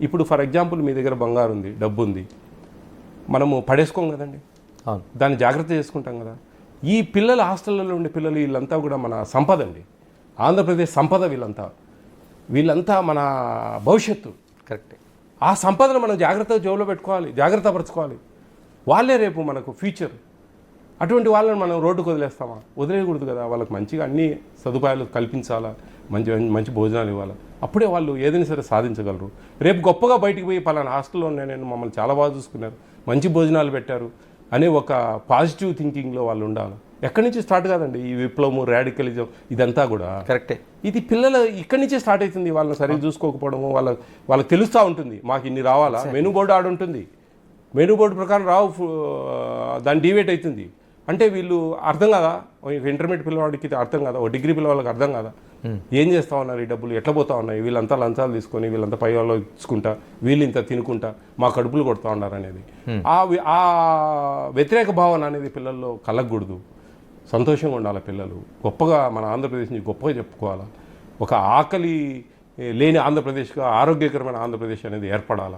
ఇప్పుడు for example మీ దగ్గర బంగారు ఉంది డబ్బు ఉంది. మనము పడేసుకోం కదండి. అవును. దాన్ని జాగ్రత్త చేసుకుంటాం కదా. ఈ పిల్లల హాస్టల్లో ఉండే పిల్లలు వీళ్ళంతా కూడా మన సంపద అండి. ఆంధ్రప్రదేశ్ సంపద వీళ్ళంతా. వీళ్ళంతా మన భవిష్యత్తు. కరెక్టే. ఆ సంపదను మనం జాగ్రత్తగా జోబులో పెట్టుకోవాలి జాగ్రత్త పరచుకోవాలి. వాళ్ళే రేపు మనకు ఫ్యూచర్. అటువంటి వాళ్ళని మనం రోడ్డుకు వదిలేస్తామా? వదిలేయకూడదు కదా. వాళ్ళకి మంచిగా అన్ని సదుపాయాలు కల్పించాలా? మంచి మంచి భోజనాలు ఇవ్వాలి? అప్పుడే వాళ్ళు ఏదైనా సరే సాధించగలరు. రేపు గొప్పగా బయటికి పోయి పలానా హాస్టల్లో నేను మమ్మల్ని చాలా బాగా చూసుకున్నారు. మంచి భోజనాలు పెట్టారు అనే ఒక పాజిటివ్ థింకింగ్లో వాళ్ళు ఉండాలి. ఎక్కడి నుంచి స్టార్ట్ కాదండి ఈ విప్లవము రాడికలిజం ఇదంతా కూడా. కరెక్టే. ఇది పిల్లలు ఇక్కడి నుంచే స్టార్ట్ అవుతుంది. వాళ్ళని సరిగ్గా చూసుకోకపోవడము వాళ్ళ వాళ్ళకి తెలుస్తూ ఉంటుంది. మాకు ఇన్ని రావాలా? మెనూ బోర్డు ఆడ ఉంటుంది మెనూ బోర్డు ప్రకారం రావు దాని డివేట్ అవుతుంది. అంటే వీళ్ళు అర్థం కదా? ఇంటర్మీడియట్ పిల్లవాడికి అర్థం కదా? ఓ డిగ్రీ పిల్లవాళ్ళకి అర్థం కదా? ఏం చేస్తా ఉన్నారు ఈ డబ్బులు? ఎట్లా పోతా ఉన్నాయి? వీళ్ళంతా లంచాలు తీసుకొని వీళ్ళంతా పై వాళ్ళు ఇచ్చుకుంటా వీళ్ళు ఇంత తినుకుంటా మా కడుపులు కొడుతూ ఉన్నారు అనేది. ఆ వి- ఆ వ్యతిరేక భావన అనేది పిల్లల్లో కలగకూడదు. సంతోషంగా ఉండాలి పిల్లలు. గొప్పగా మన ఆంధ్రప్రదేశ్ని గొప్పగా చెప్పుకోవాలి? ఒక ఆకలి లేని ఆంధ్రప్రదేశ్గా ఆరోగ్యకరమైన ఆంధ్రప్రదేశ్ అనేది ఏర్పడాలి?